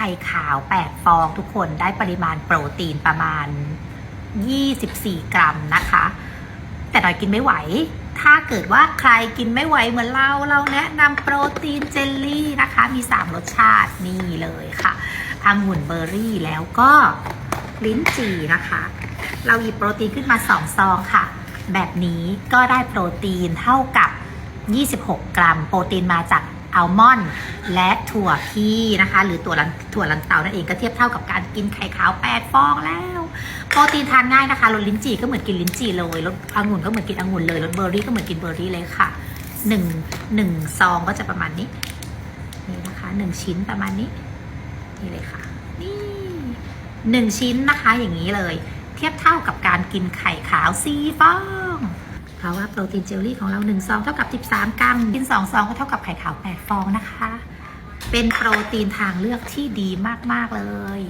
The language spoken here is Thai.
ไข่ขาว 8 ฟองทุกคนได้ปริมาณโปรตีนประมาณ 24 กรัมนะคะ แต่หน่อยกินไม่ไหว ถ้าเกิดว่าใครกินไม่ไหวเหมือนเราเราแนะนำโปรตีนเจลลี่นะคะ มี 3 รสชาตินี่เลยค่ะองุ่นเบอร์รี่แล้วก็ลิ้นจี่นะคะ เราหยิบโปรตีนขึ้นมา 2 ซองค่ะ แบบนี้ก็ได้โปรตีนเท่ากับ 26 กรัม โปรตีนมาจาก อัลมอนด์และถั่วพีนะคะ หรือตัวลันถั่วลันเตานั่นเองก็เทียบเท่ากับการกินไข่ขาว8ฟองแล้ว โปรตีนทานง่ายนะคะรสลิ้นจี่ก็เหมือนกินลิ้นจี่เลยรสองุ่นก็เหมือนกินองุ่นเลยรสเบอร์รี่ก็เหมือนกินเบอร์รี่เลยค่ะหนึ่งหนึ่งซองก็จะประมาณนี้ นี่นะคะหนึ่งชิ้นประมาณนี้นี่เลยค่ะนี่หนึ่งชิ้นนะคะอย่างนี้เลย เทียบเท่ากับการกินไข่ขาวสี่ฟอง เพราะว่าโปรตีนเจลลี่ของเรา1ซองเท่ากับ 13 กรัม กิน2ซองก็เท่ากับไข่ขาว 8 ฟองนะคะ เป็นโปรตีนทางเลือกที่ดีมาก ๆ เลย